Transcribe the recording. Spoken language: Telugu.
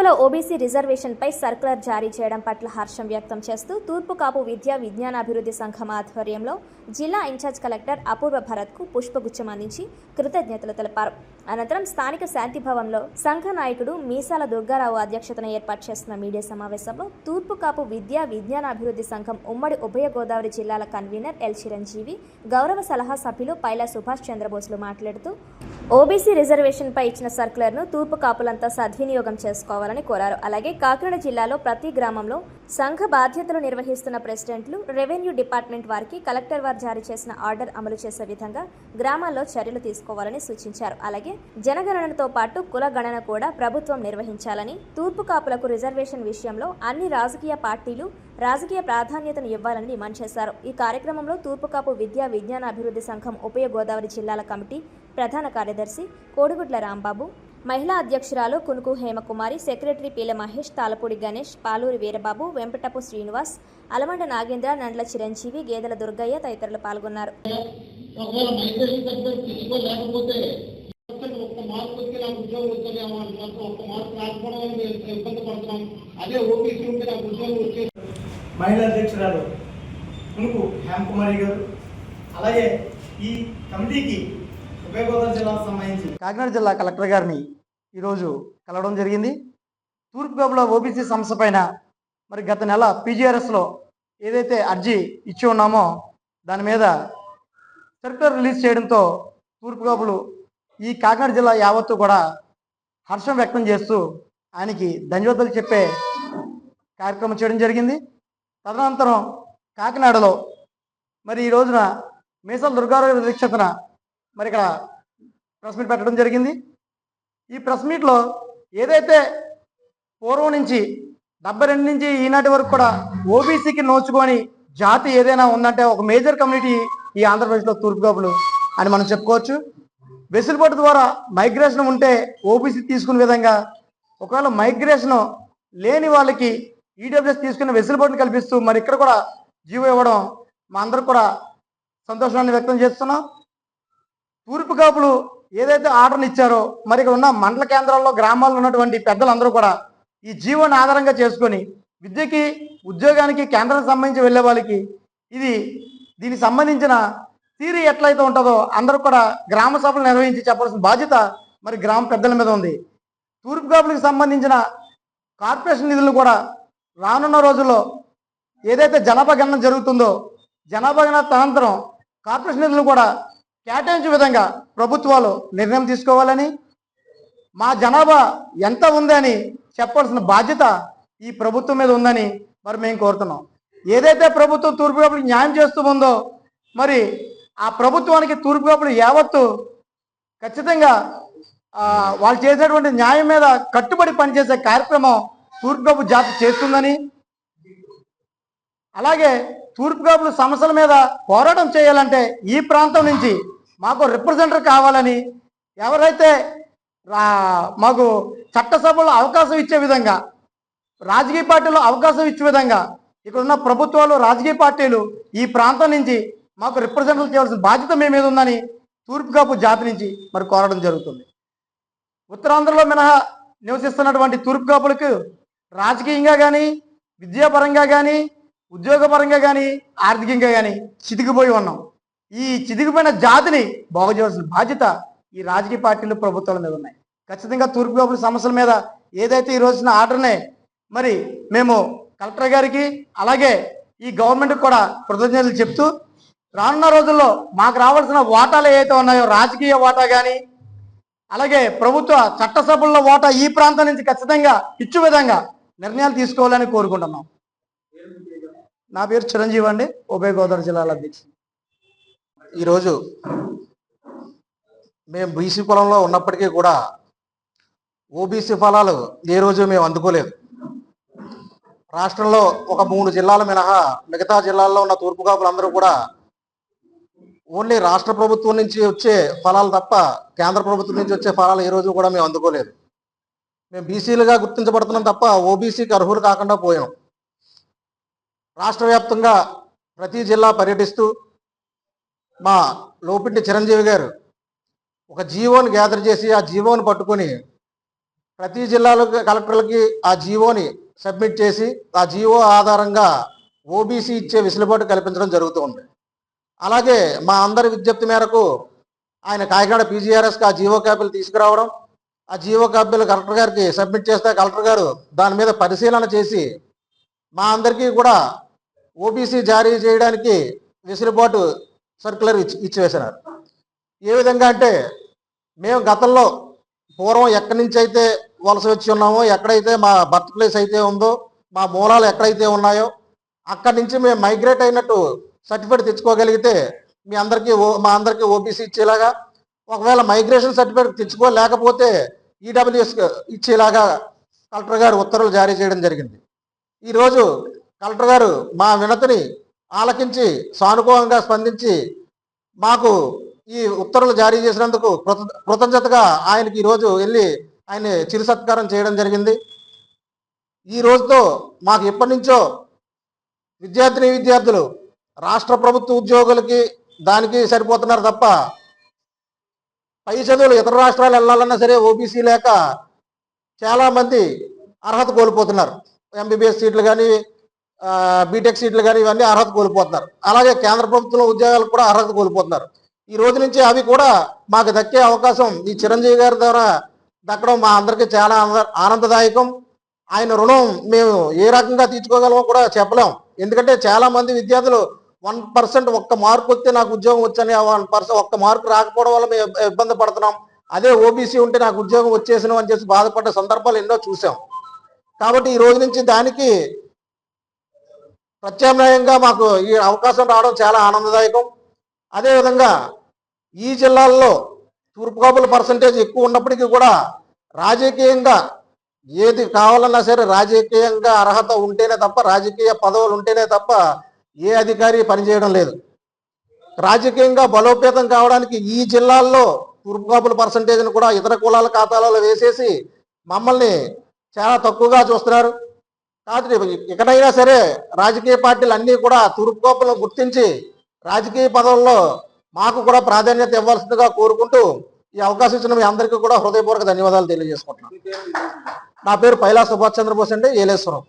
కాపుల ఓబీసీ రిజర్వేషన్పై సర్కులర్ జారీ చేయడం పట్ల హర్షం వ్యక్తం చేస్తూ తూర్పు కాపు విద్యా విజ్ఞానాభివృద్ధి సంఘం ఆధ్వర్యంలో జిల్లా ఇన్ఛార్జ్ కలెక్టర్ అపూర్వ భరత్కు పుష్పగుచ్చం అందించి కృతజ్ఞతలు తెలిపారు. అనంతరం స్థానిక శాంతిభవన్లో సంఘ నాయకుడు మీసాల దుర్గారావు అధ్యక్షతన ఏర్పాటు చేస్తున్న మీడియా సమావేశంలో తూర్పు కాపు విద్యా విజ్ఞానాభివృద్ధి సంఘం ఉమ్మడి ఉభయ గోదావరి జిల్లాల కన్వీనర్ ఎల్ చిరంజీవి గౌరవ సలహా సభ్యులు పైలా సుభాష్ చంద్రబోస్లు మాట్లాడుతూ ఓబీసీ రిజర్వేషన్పై ఇచ్చిన సర్కులర్ను తూర్పు కాపులంతా సద్వినియోగం చేసుకోవాలని కోరారు. అలాగే కాకినాడ జిల్లాలో ప్రతి గ్రామంలో సంఘ బాధ్యతలు నిర్వహిస్తున్న ప్రెసిడెంట్లు రెవెన్యూ డిపార్ట్మెంట్ వారికి కలెక్టర్ వారు జారీ చేసిన ఆర్డర్ అమలు చేసే విధంగా గ్రామాల్లో చర్యలు తీసుకోవాలని సూచించారు. అలాగే జనగణనతో పాటు కుల గణన కూడా ప్రభుత్వం నిర్వహించాలని తూర్పు కాపులకు రిజర్వేషన్ విషయంలో అన్ని రాజకీయ పార్టీలు రాజకీయ ప్రాధాన్యతను ఇవ్వాలని డిమాండ్ చేశారు. ఈ కార్యక్రమంలో తూర్పు కాపు విద్యా విజ్ఞాన అభివృద్ధి సంఘం ఉభయ గోదావరి జిల్లాల కమిటీ ప్రధాన కార్యదర్శి కోడిగుడ్ల రాంబాబు మహిళా అధ్యక్షురాలు కునుకు హేమకుమారి సెక్రటరీ పీల మహేష్ తాలపూడి గణేష్ పాలూరి వీరబాబు వెంపటపు శ్రీనివాస్ అలమండ నాగేంద్ర నండ్ల చిరంజీవి గేదెల దుర్గయ్య తదితరులు పాల్గొన్నారు. మహిళా అధ్యక్షురాలు కునుకు హేమకుమారి గారు అలాగే ఈ కమిటీకి కాకినాడ జిల్లా కలెక్టర్ గారిని ఈరోజు కలవడం జరిగింది. తూర్పుగోపులో ఓబీసీ సమస్య పైన మరి గత నెల పీజీఆర్ఎస్లో ఏదైతే అర్జీ ఇచ్చి ఉన్నామో దాని మీద సర్కులర్ రిలీజ్ చేయడంతో తూర్పుగోపులు ఈ కాకినాడ జిల్లా యావత్తు కూడా హర్షం వ్యక్తం చేస్తూ ఆయనకి ధన్యవాదాలు చెప్పే కార్యక్రమం చేయడం జరిగింది. తదనంతరం కాకినాడలో మరి ఈ రోజున మీసాల దుర్గారావు దీక్షతన మరి ఇక్కడ ప్రెస్ మీట్ పెట్టడం జరిగింది. ఈ ప్రెస్ మీట్లో ఏదైతే పూర్వం నుంచి డెబ్బై రెండు నుంచి ఈనాటి వరకు కూడా ఓబీసీకి నోచుకొని జాతి ఏదైనా ఉందంటే ఒక మేజర్ కమ్యూనిటీ ఈ ఆంధ్రప్రదేశ్లో తూర్పుకోపులు అని మనం చెప్పుకోవచ్చు. వెసులుబాటు ద్వారా మైగ్రేషన్ ఉంటే ఓబీసీ తీసుకునే విధంగా ఒకవేళ మైగ్రేషన్ లేని వాళ్ళకి ఈడబ్ల్యూఎస్ తీసుకునే వెసులుబాటును కల్పిస్తూ మరి ఇక్కడ కూడా జీవో ఇవ్వడం మా అందరూ కూడా సంతోషాన్ని వ్యక్తం చేస్తున్నాం. తూర్పు కాపులు ఏదైతే ఆర్డర్ని ఇచ్చారో మరి ఇక్కడ ఉన్న మండల కేంద్రాల్లో గ్రామాల్లో ఉన్నటువంటి పెద్దలందరూ కూడా ఈ జీవోని ఆధారంగా చేసుకొని విద్యకి ఉద్యోగానికి కేంద్రానికి సంబంధించి వెళ్ళే వాళ్ళకి ఇది దీనికి సంబంధించిన థీరీ ఎట్లయితే ఉంటుందో అందరూ కూడా గ్రామ సభలు నిర్వహించి చెప్పాల్సిన బాధ్యత మరి గ్రామ పెద్దల మీద ఉంది. తూర్పు కాపులకు సంబంధించిన కార్పొరేషన్ నిధులను కూడా రానున్న రోజుల్లో ఏదైతే జనాభా గణన జరుగుతుందో జనాభా గణన అనంతరం కార్పొరేషన్ నిధులు కూడా కేటాయించే విధంగా ప్రభుత్వాలు నిర్ణయం తీసుకోవాలని మా జనాభా ఎంత ఉందని చెప్పాల్సిన బాధ్యత ఈ ప్రభుత్వం మీద ఉందని మరి మేము కోరుతున్నాం. ఏదైతే ప్రభుత్వం తూర్పుగాపులకు న్యాయం చేస్తూ ఉందో మరి ఆ ప్రభుత్వానికి తూర్పుగాపులు యావత్తు ఖచ్చితంగా వాళ్ళు చేసేటువంటి న్యాయం మీద కట్టుబడి పనిచేసే కార్యక్రమం తూర్పుగాపు జాతి చేస్తుందని అలాగే తూర్పుగాపుల సమస్యల మీద పోరాటం చేయాలంటే ఈ ప్రాంతం నుంచి మాకు రిప్రజెంటర్ కావాలని ఎవరైతే మాకు చట్టసభలో అవకాశం ఇచ్చే విధంగా రాజకీయ పార్టీలో అవకాశం ఇచ్చే విధంగా ఇక్కడ ఉన్న ప్రభుత్వాలు రాజకీయ పార్టీలు ఈ ప్రాంతం నుంచి మాకు రిప్రజెంటేషన్ చేయాల్సిన బాధ్యత మీ మీద ఉందని తూర్పుగాపు జాతి నుంచి మరి కోరడం జరుగుతుంది. ఉత్తరాంధ్రలో మినహా నివసిస్తున్నటువంటి తూర్పుగాపులకు రాజకీయంగా కానీ విద్యాపరంగా కానీ ఉద్యోగపరంగా కానీ ఆర్థికంగా కానీ చితికిపోయి ఉన్నాం. ఈ చితికిపోయిన జాతిని బాగు చేయాల్సిన బాధ్యత ఈ రాజకీయ పార్టీలు ప్రభుత్వాల మీద ఉన్నాయి. ఖచ్చితంగా తూర్పు కాపుల సమస్యల మీద ఏదైతే ఈ రోజున ఆర్డర్నే మరి మేము కలెక్టర్ గారికి అలాగే ఈ గవర్నమెంట్కి కూడా కృతజ్ఞతలు చెప్తూ రానున్న రోజుల్లో మాకు రావాల్సిన వాటాలు ఏవైతే ఉన్నాయో రాజకీయ వాటా కానీ అలాగే ప్రభుత్వ చట్టసభల్లో ఓటా ఈ ప్రాంతం నుంచి ఖచ్చితంగా ఇచ్చు విధంగా నిర్ణయాలు తీసుకోవాలని కోరుకుంటున్నాం. నా పేరు చిరంజీవి అండి ఉభయ గోదావరి జిల్లాల అధ్యక్షుడు. ఈరోజు మేము బీసీ కులంలో ఉన్నప్పటికీ కూడా ఓబీసీ ఫలాలు ఏ రోజు మేము అందుకోలేదు. రాష్ట్రంలో ఒక మూడు జిల్లాలు మినహా మిగతా జిల్లాల్లో ఉన్న తూర్పు కాపులందరూ కూడా ఓన్లీ రాష్ట్ర ప్రభుత్వం నుంచి వచ్చే ఫలాలు తప్ప కేంద్ర ప్రభుత్వం నుంచి వచ్చే ఫలాలు ఏ రోజు కూడా మేము అందుకోలేదు. మేము బీసీలుగా గుర్తించబడుతున్నాం తప్ప ఓబీసీకి అర్హులు కాకుండా పోయాం. రాష్ట్ర వ్యాప్తంగా ప్రతి జిల్లా పర్యటిస్తూ మా లోపింటి చిరంజీవి గారు ఒక జీవోని గ్యాదర్ చేసి ఆ జీవోని పట్టుకొని ప్రతి జిల్లాలో కలెక్టర్లకి ఆ జీవోని సబ్మిట్ చేసి ఆ జీవో ఆధారంగా ఓబీసీ ఇచ్చే వెసులుబాటు కల్పించడం జరుగుతుంది అలాగే మా అందరి విజ్ఞప్తి మేరకు ఆయన కాకినాడ పీజీఆర్ఎస్కి ఆ జీవో కాపీలు తీసుకురావడం ఆ జీవో కాపీలు కలెక్టర్ గారికి సబ్మిట్ చేస్తే కలెక్టర్ గారు దాని మీద పరిశీలన చేసి మా అందరికీ కూడా ఓబీసీ జారీ చేయడానికి వెసులుబాటు సర్క్యులర్ ఇచ్చి ఇచ్చివేసినారు ఏ విధంగా అంటే మేము గతంలో పూర్వం ఎక్కడి నుంచి అయితే వలస వచ్చి ఉన్నామో ఎక్కడైతే మా బర్త్ ప్లేస్ అయితే ఉందో మా మూలాలు ఎక్కడైతే ఉన్నాయో అక్కడి నుంచి మేము మైగ్రేట్ అయినట్టు సర్టిఫికేట్ తెచ్చుకోగలిగితే మీ అందరికీ ఓ మా అందరికీ ఓబీసీ ఇచ్చేలాగా ఒకవేళ మైగ్రేషన్ సర్టిఫికేట్ తెచ్చుకోలేకపోతే ఈడబ్ల్యూఎస్ ఇచ్చేలాగా కలెక్టర్ గారు ఉత్తర్వులు జారీ చేయడం జరిగింది. ఈరోజు కలెక్టర్ గారు మా వినతిని ఆలకించి సానుకూలంగా స్పందించి మాకు ఈ ఉత్తర్వులు జారీ చేసినందుకు కృత కృతజ్ఞతగా ఆయనకి ఈరోజు వెళ్ళి ఆయన చిరు సత్కారం చేయడం జరిగింది. ఈ రోజుతో మాకు ఎప్పటి నుంచో విద్యార్థిని విద్యార్థులు రాష్ట్ర ప్రభుత్వ ఉద్యోగులకి దానికి సరిపోతున్నారు తప్ప పై చదువులు ఇతర రాష్ట్రాలు వెళ్ళాలన్నా సరే ఓబీసీ లేక చాలామంది అర్హత కోల్పోతున్నారు. ఎంబీబీఎస్ సీట్లు కానీ బీటెక్ సీట్లు కానీ ఇవన్నీ అర్హత కోల్పోతున్నారు. అలాగే కేంద్ర ప్రభుత్వం ఉద్యోగాలకు కూడా అర్హత కోల్పోతున్నారు. ఈ రోజు నుంచి అవి కూడా మాకు దక్కే అవకాశం ఈ చిరంజీవి గారి ద్వారా దక్కడం మా అందరికీ చాలా ఆనంద- ఆనందదాయకం. ఆయన రుణం మేము ఏ రకంగా తీర్చుకోగలమో కూడా చెప్పలేం. ఎందుకంటే చాలా మంది విద్యార్థులు వన్ పర్సెంట్ ఒక్క మార్కు వస్తే నాకు ఉద్యోగం వచ్చని వన్ పర్సెంట్ ఒక్క మార్కు రాకపోవడం వల్ల మేము ఇబ్బంది పడుతున్నాం. అదే ఓబీసీ ఉంటే నాకు ఉద్యోగం వచ్చేసినాం అని చెప్పి బాధపడ్డ సందర్భాలు ఎన్నో చూసాం. కాబట్టి ఈ రోజు నుంచి దానికి ప్రత్యామ్నాయంగా మాకు ఈ అవకాశం రావడం చాలా ఆనందదాయకం. అదేవిధంగా ఈ జిల్లాల్లో తూర్పుకాపుల పర్సంటేజ్ ఎక్కువ ఉన్నప్పటికీ కూడా రాజకీయంగా ఏది కావాలన్నా సరే రాజకీయంగా అర్హత ఉంటేనే తప్ప రాజకీయ పదవులు ఉంటేనే తప్ప ఏ అధికారి పనిచేయడం లేదు. రాజకీయంగా బలోపేతం కావడానికి ఈ జిల్లాల్లో తూర్పుకాపుల పర్సంటేజ్ను కూడా ఇతర కులాల ఖాతాలలో వేసేసి మమ్మల్ని చాలా తక్కువగా చూస్తున్నారు. కాబట్టి ఇకనైనా సరే రాజకీయ పార్టీలు అన్నీ కూడా తూర్పు గుర్తించి రాజకీయ పదవుల్లో మాకు కూడా ప్రాధాన్యత ఇవ్వాల్సిందిగా కోరుకుంటూ ఈ అవకాశం ఇచ్చిన మీ అందరికీ కూడా హృదయపూర్వక ధన్యవాదాలు తెలియజేసుకుంటున్నాను. నా పేరు పైలా సుభాష్ చంద్రబోస్ అండి. ఏలేశ్వరం.